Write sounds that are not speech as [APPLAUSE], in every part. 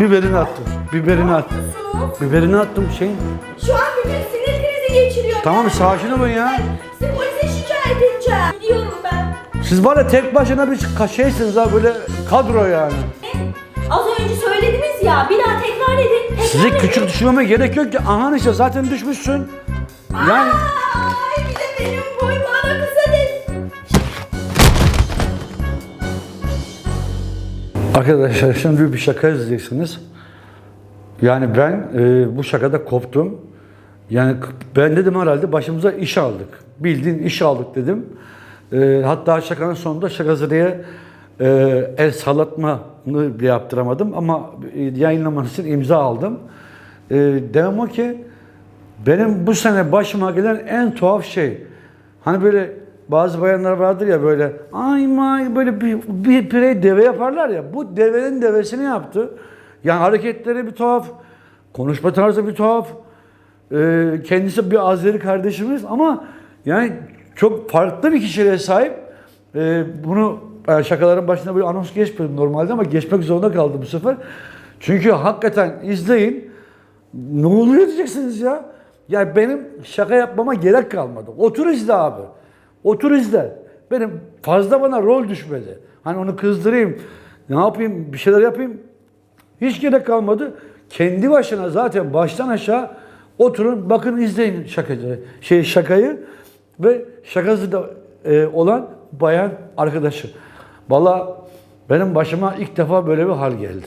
Biberini attım. Biberini attım. Biberini attım şeyin. Şu an bütün sinir krizi geçiriyor. Tamam sakin olun ya. Sizi polise şikayet edeceğim. Gidiyorum ben. Siz var ya tek başına bir şeysiniz ha böyle kadro yani. Az önce söylediniz ya. Bir daha tekrar edin. Tekrar Sizi edin. küçük düşürmeme gerek yok ki. Aha işte zaten düşmüşsün. Yani Ay arkadaşlar [LAUGHS] şimdi bir şaka izleyeceksiniz. Yani ben e, bu şakada koptum. Yani ben dedim herhalde başımıza iş aldık. Bildiğin iş aldık dedim. E, hatta şakanın sonunda şakazırıya e, el sallatmanı bile yaptıramadım ama e, yayınlaması için imza aldım. E, demem o ki benim bu sene başıma gelen en tuhaf şey. Hani böyle bazı bayanlar vardır ya böyle ay may böyle bir, bir pirey deve yaparlar ya. Bu devenin devesini yaptı. Yani hareketleri bir tuhaf. Konuşma tarzı bir tuhaf. Ee, kendisi bir Azeri kardeşimiz ama yani çok farklı bir kişiliğe sahip. Ee, bunu yani şakaların başına böyle anons geçmedim normalde ama geçmek zorunda kaldım bu sefer. Çünkü hakikaten izleyin. Ne oluyor diyeceksiniz ya. Ya benim şaka yapmama gerek kalmadı. Otur izle abi. Otur izle. Benim fazla bana rol düşmedi. Hani onu kızdırayım, ne yapayım, bir şeyler yapayım. Hiç gerek kalmadı. Kendi başına zaten baştan aşağı oturun, bakın izleyin şakacı, şey şakayı ve şakası da e, olan bayan arkadaşı. Valla benim başıma ilk defa böyle bir hal geldi.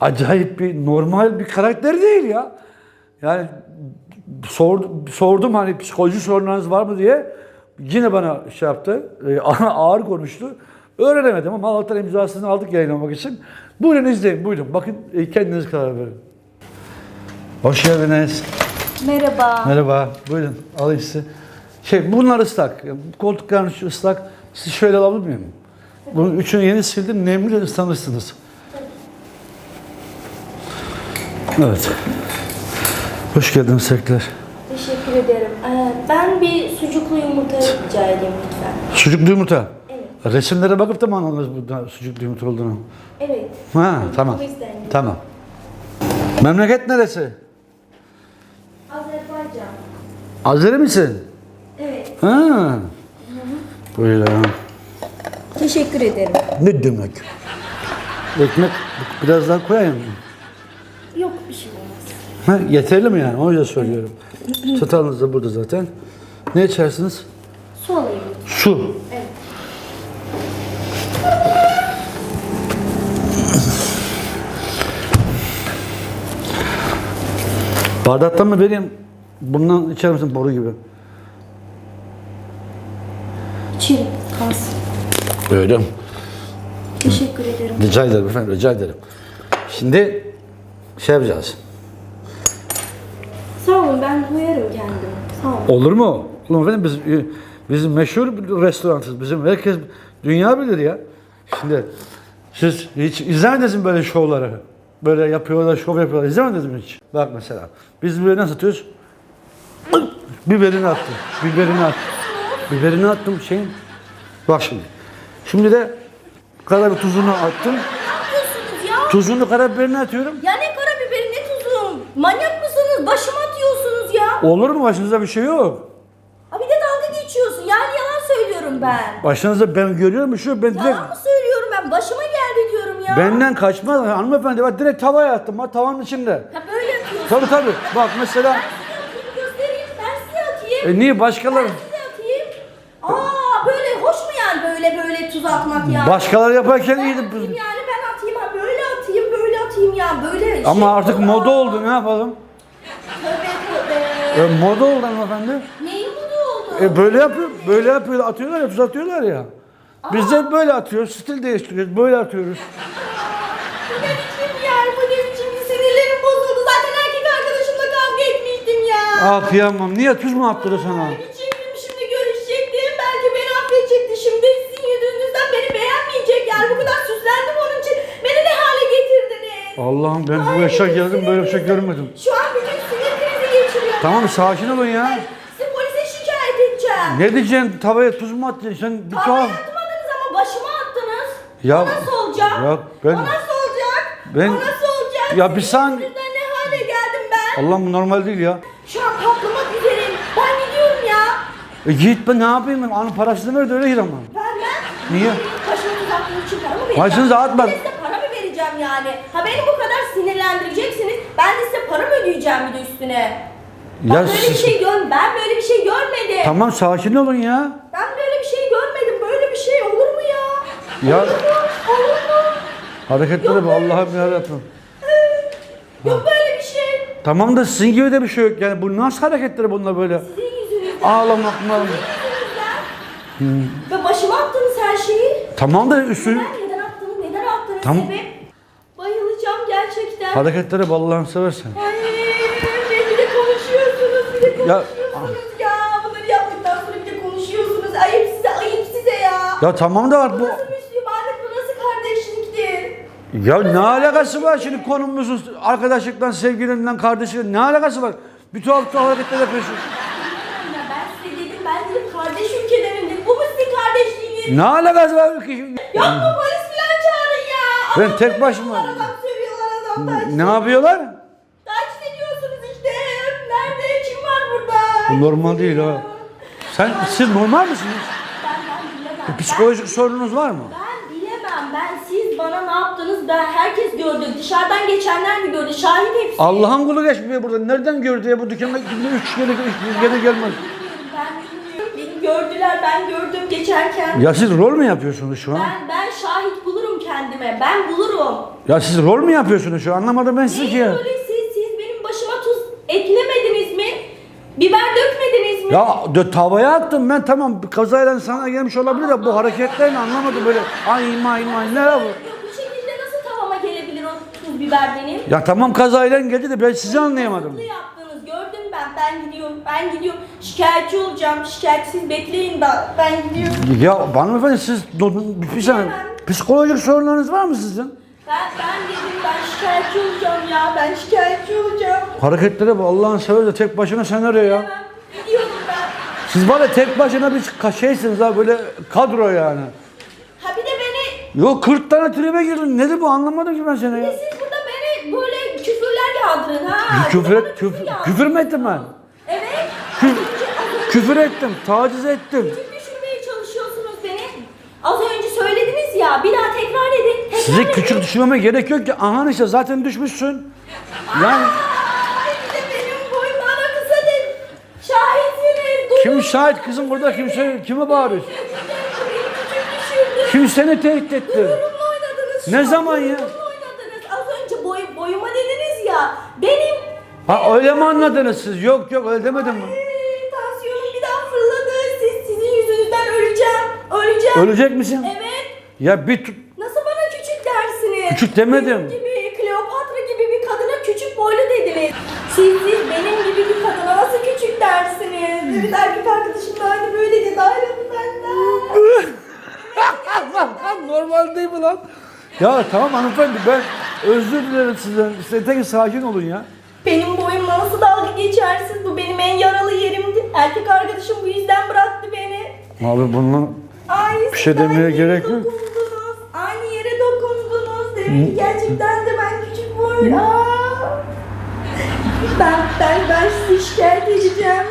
Acayip bir normal bir karakter değil ya. Yani sordum, sordum hani psikoloji sorunlarınız var mı diye. Yine bana şey yaptı, e, [LAUGHS] ağır konuştu. Öğrenemedim ama Allah'tan imzasını aldık yayınlamak için. Buyurun izleyin, buyurun. Bakın e, kendiniz karar verin. Hoş geldiniz. Merhaba. Merhaba, buyurun alayım sizi. Şey, bunlar ıslak. Koltukların şu ıslak. Siz şöyle alabilir miyim? Bunun üçünü yeni sildim, nemli ıslanırsınız. Evet. Hoş geldiniz tekrar. Teşekkür ederim. Ee, ben bir sucuklu yumurta rica edeyim lütfen. Sucuklu yumurta. Evet. Resimlere bakıp da mı anladınız burada sucuklu yumurta olduğunu? Evet. Ha, tamam. Bu. Tamam. Memleket neresi? Azerbaycan. Azeri misin? Evet. Ha. Buyurun. Teşekkür ederim. Ne demek? Ekmek biraz daha koyayım mı? Yok bir şey olmaz. Ha, yeterli mi yani? O yüzden söylüyorum. Çatalınız da burada zaten. Ne içersiniz? Su alayım. Su. Evet. Bardaktan mı vereyim? Bundan içer misin boru gibi? İçerim. Kalsın. Öyle. Teşekkür ederim. Rica ederim efendim, rica ederim. Şimdi şey yapacağız. Olun ben duyarım kendimi. Olun. Olur mu? Oğlum efendim biz biz meşhur bir restoranız. Bizim herkes dünya bilir ya. Şimdi siz hiç izlemediniz mi böyle şovları? Böyle yapıyorlar, şov yapıyorlar. İzlemediniz mi hiç? Bak mesela. Biz böyle nasıl atıyoruz? Biberini attım. Biberini attım. Biberini attım şeyin. Bak şimdi. Şimdi de karabiber tuzunu attım. Tuzunu karabiberini atıyorum. Ya ne karabiberi ne tuzu? Manyak mısınız? Başıma. Olur mu? Başınızda bir şey yok. Ha bir de dalga geçiyorsun. Yani yalan söylüyorum ben. Başınızda ben görüyorum şu ben direkt Yalan mı söylüyorum ben? Başıma geldi diyorum ya. benden kaçmaz hanımefendi. Bak direkt tavaya attım. Bak tavanın içinde. Ha böyle yapıyorsun. Tabii tabii. Bak mesela Ben size göstereyim. Ben size atayım. e, niye başkaları Ben size atayım. Aa böyle hoş mu yani böyle böyle tuz atmak ya? başkaları yaparken ben iyiydi. atayım yani ben atayım ha böyle atayım böyle atayım ya böyle Ama şey- artık moda oldu ne yapalım? E, moda oldu hanımefendi. Neyin moda oldu? E, böyle yapıyor, böyle yapıyorlar, atıyorlar ya, tuz atıyorlar ya. Biz de böyle atıyoruz, stil değiştiriyoruz, böyle atıyoruz. Bu ne biçim yer bu ne biçim sinirlerim bozuldu zaten erkek arkadaşımla kavga etmiştim ya. Ah kıyamam, niye tuz mu attı sana? Gidecektim şimdi görüşecektim belki beni affedecekti şimdi sizin yüzünüzden beni beğenmeyecek yani bu kadar süslendim onun için beni ne hale getirdiniz. Allah'ım ben bu yaşa geldim böyle bir şey görmedim. Şu an bütün sinir krizi geçiriyor. Tamam sakin olun ya. Sizi polise şikayet edeceğim. Ne diyeceksin, tavaya tuz mu atacaksın? Sen bir Tavaya tuhaf. atmadınız ama başıma attınız. Ya- o nasıl olacak? ya ben- O nasıl olacak? ben- O nasıl olacak? Ya bir saniye. Yüzünden ne hale geldim ben? Allah'ım bu normal değil ya. Şu an patlamak üzereyim. Ben gidiyorum ya. E git ben ne yapayım? ben? Anın parasını ver de öyle gir ama. Vermem. Niye? Başımı tuzaklığım için para mı vereceğim? Başınızı dağıtma. De size para mı vereceğim yani? Ha beni bu kadar sinirlendireceksiniz. Ben de size para mı ödeyeceğim bir de üstüne? Ben Ya böyle bir şey gör, ben böyle bir şey görmedim. Tamam sakin olun ya. Ben böyle bir şey görmedim. Böyle bir şey olur mu ya? Ya- Olur mu? Olur mu? Hareketlere bak Allah'ım yarabbim. Yok böyle bir şey. Tamam da sizin gibi de bir şey yok yani. Bu nasıl hareketleri bunlar böyle? Sizin yüzünüzden. Ağlamak mı? Sizin yüzünüzden. Ve başıma attınız her şeyi. Tamam da üstünü... Neden, neden attınız? Neden attınız? Tamam. Sebep? Bayılacağım gerçekten. Hareketlere Allah'ını seversen. Ay, Ya- konuşuyorsunuz ya. Bunları yaptıktan sonra bir de konuşuyorsunuz. Ayıp size, ayıp size ya. Ya tamam da Bu nasıl Müslümanlık, bu nasıl kardeşliktir? Ya ne alakası var şimdi konumuzun arkadaşlıktan, sevgilinden, kardeşlikten ne alakası var? Bir tuhaf tuhaf hareketler yapıyorsun. Ya ben size dedim, ben dedim kardeş ülkelerim dedim. Bu mu sizin kardeşliğiniz? Ne alakası var? Yok mu polis falan çağırın ya. Ben tek başıma- Adam sövüyorlar, adam taciz Ne yapıyorlar? Bu normal değil ha. Sen, siz normal misiniz? Ben, ben bilemem. Psikolojik sorununuz var mı? Ben bilemem. Ben siz bana ne yaptınız? Ben herkes gördü. Dışarıdan geçenler de gördü. Şahit hepsi. Allah'ın kulu geçmiyor burada. Nereden gördü ya bu dükkanda üç kere, üç kere gelmez. Ben bilmiyorum. Beni gördüler. Ben gördüm geçerken. Ya siz rol mü yapıyorsunuz şu an? Ben ben şahit bulurum kendime. Ben bulurum. Ya siz rol mü yapıyorsunuz şu an? Anlamadım ben sizi ki ya. böyle siz siz benim başıma tuz eklemediniz mi? Biber dökmediniz mi? Ya de, tavaya attım ben tamam kazayla sana gelmiş olabilir de bu hareketlerini anlamadım böyle ay may may ne bu? Bu şekilde nasıl tavama gelebilir o tuz biber benim? Ya tamam kazayla geldi de ben sizi anlayamadım. Hızlı yaptınız. Gördüm ben. Ben gidiyorum. Ben gidiyorum. Şikayetçi olacağım. Şikayetsiz bekleyin. Ben gidiyorum. Ya hanımefendi siz bir saniye psikolojik sorunlarınız var mı sizin? Ben, ben dedim ben şikayetçi olacağım ya. Ben şikayetçi olacağım. Hareketlere bak Allah'ın seversen tek başına senaryo ya. Gidiyorum. Siz ya tek başına bir ka- şeysiniz ha böyle kadro yani. Ha bir de beni Yok 40 tane tribe girdin. Nedir bu anlamadım ki ben seni ya. siz burada beni böyle küfürler yağdırın ha. Küfür, et, bana küfür, yağdırın. küfür mü ettim ben? Evet. Küf- Az önce- az önce Küfür ettim, taciz ettim. Küçük düşürmeye çalışıyorsunuz beni. Az önce söylediniz ya. Bir daha tekrar edin. Tekrar Sizi edin. küçük düşürmeme gerek yok ki. Aha işte zaten düşmüşsün. Yani Ay bir de benim boyum bana kısa değil. Şahitsiniz. Duyun. Kim şahit kızım burada kimse kime bağırıyorsun? Kim seni tehdit etti? Oynadınız. Ne şu zaman an, ya? oynadınız. Az önce boy, boyuma dediniz ya. Benim Ha öyle mi anladınız siz? Yok yok öyle demedim mi? Tansiyonum bir daha fırladı. Siz, sizin yüzünüzden öleceğim. Öleceğim. Ölecek misin? Evet. Ya bir tut- Nasıl bana küçük dersiniz? Küçük demedim. Benim gibi Kleopatra gibi bir kadına küçük boylu dediniz. Siz, siz benim gibi bir kadına nasıl küçük dersiniz? Bir erkek arkadaşım da aynı böyle dedi ayrıldı benden. Normal değil mi lan? Ya tamam hanımefendi ben özür dilerim sizden. Size tek sakin olun ya. Benim boyumla nasıl dalga geçersiniz? Bu benim en yaralı yerimdi. Erkek arkadaşım bu yüzden bıraktı beni. Abi bununla Ay, Bir şey siz demeye gerek yok. dokundunuz. Aynı yere dokundunuz. Demek ki gerçekten de ben küçük boy. Aa. Ben, ben, ben sizi şikayet edeceğim.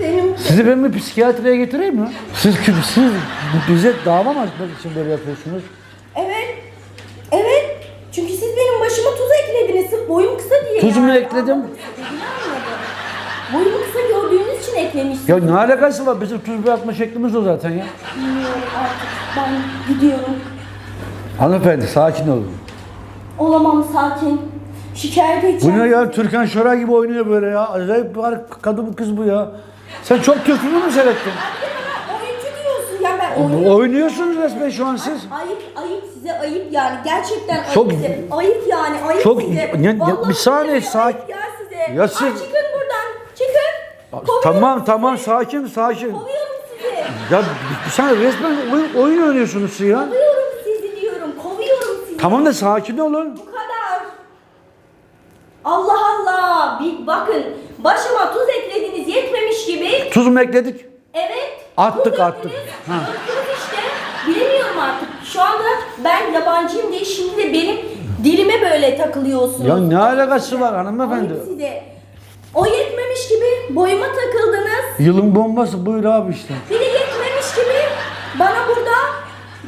Benim sizi ben bir psikiyatriye getireyim mi? Siz? Siz bize dava mı açmak için böyle yapıyorsunuz? Evet. Evet. Çünkü siz benim başıma tuz eklediniz. Sırf boyum kısa diye. Tuz mu ekledim? Boyumu kısa gördüğünüz için eklemişsiniz. Ya ne alakası var? Bizim tuz bırakma şeklimiz o zaten ya. Bilmiyorum artık. Ben gidiyorum. Hanımefendi sakin olun. Olamam sakin. Şikayet Bu edeceğim. ne ya? Türkan Şoray gibi oynuyor böyle ya. Acayip bir kadın bu kız bu ya. Sen çok kötülüğü mü seyrettin? Oyuncu diyorsun ya ben oyuncu. Oynuyorsunuz resmen şu an siz. Ayıp ayıp size ayıp yani gerçekten ayıp Çok- size. Ayıp yani ayıp çok- size. ya- ya- Vallahi bir saniye, billahi sakin- ayıp ya size. Ya Ay, siz- çıkın buradan çıkın. Kovuyorum Tamam sizi. tamam sakin sakin. Kovuyorum sizi. Ya saniye resmen oyun, oyun oynuyorsunuz siz ya. Kovuyorum sizi diyorum. Kovuyorum sizi. Tamam da sakin olun. Bu kadar. Allah Allah. Bir bakın başıma tuz eklediniz yetmemiş gibi. Tuz mu ekledik? Evet. Attık, tuz attık. Ha. işte. Bilemiyorum artık. Şu anda ben yabancıyım diye şimdi de benim Dilime böyle takılıyorsunuz. Ya ne alakası var hanımefendi? Ayıp size. O yetmemiş gibi boyuma takıldınız. Yılın bombası buyur abi işte. Bir de yetmemiş gibi bana burada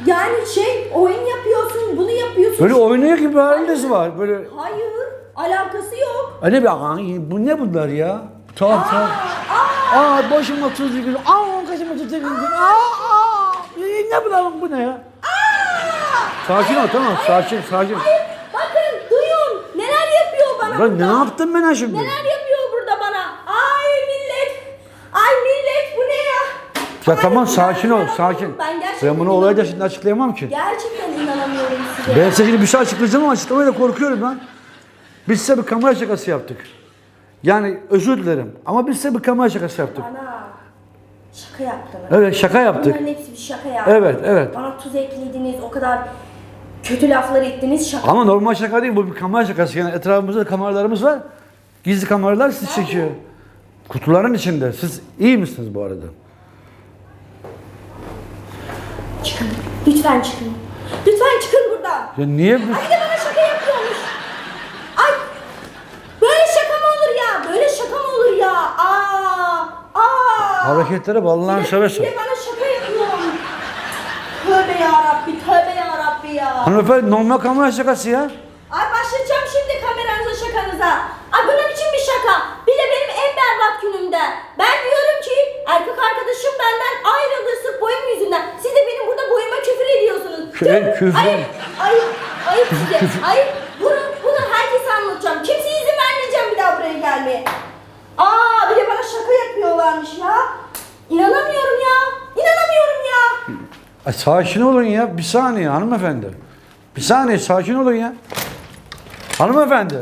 yani şey oyun yapıyorsun, bunu yapıyorsun. Böyle oynuyor gibi haliniz var. Böyle Hayır, alakası yok. Hani bir ay bu ne bunlar ya? Tuhaf tuhaf. Aa başım 30 gün. Aa kaçım 30 gün. Aa aa. E, Ne bunlar bu ne ya? Sakin ol tamam sakin sakin. Bakın duyun neler yapıyor bana Ben burada. ne yaptım ben ha şimdi? Neler yapıyor burada bana? Ay millet. Ay millet bu ne ya? Ya Ay, tamam sakin ol inanamıyorum. sakin. Ben gerçekten Ben bunu olayı da şimdi açıklayamam ki. Gerçekten inanamıyorum size. Ben size şimdi bir şey açıklayacağım ama açıklamaya da korkuyorum ben. Biz size bir kamera şakası yaptık. Yani özür dilerim ama biz size bir kamera şakası yaptık. Bana şaka yaptınız. Evet şaka yaptık. Bunların hepsi bir şaka ya. Evet, evet. Bana tuz eklediniz, o kadar kötü laflar ettiniz şaka. Ama normal şaka değil bu bir kamera şakası. Yani etrafımızda kameralarımız var. Gizli kameralar sizi çekiyor. Kutuların içinde. Siz iyi misiniz bu arada? Çıkın. Lütfen çıkın. Lütfen çıkın buradan. Ya niye bu? Bir de bana şaka yapıyormuş. Ay. Böyle şaka mı olur ya? Böyle şaka mı olur ya? Aa. Aa. Hareketlere vallahi seversin. Bir de bana şaka yapıyor. Tövbe ya Rabbi, tövbe ya Rabbi ya. Hanımefendi normal kamera şakası ya. Ay başlayacağım şimdi kameranıza şakanıza. Ay bu ne biçim bir şaka? Bir de benim en berbat günümde. Ben diyorum ki erkek arkadaşım benden ayrıldı sırf boyum yüzünden. Siz de benim burada boyuma küfür ediyorsunuz. Kü- Tüh, küfür. Ayıp, ayıp, ayıp size. Ayıp. Bunu, bunu herkese anlatacağım. Kimseye izin vermeyeceğim bir daha buraya gelmeye. Aa bir de bana şaka yapıyorlarmış ya. İnanamıyorum ya. İnanamıyorum ya. Ay, sakin olun ya. Bir saniye hanımefendi. Bir saniye sakin olun ya. Hanımefendi.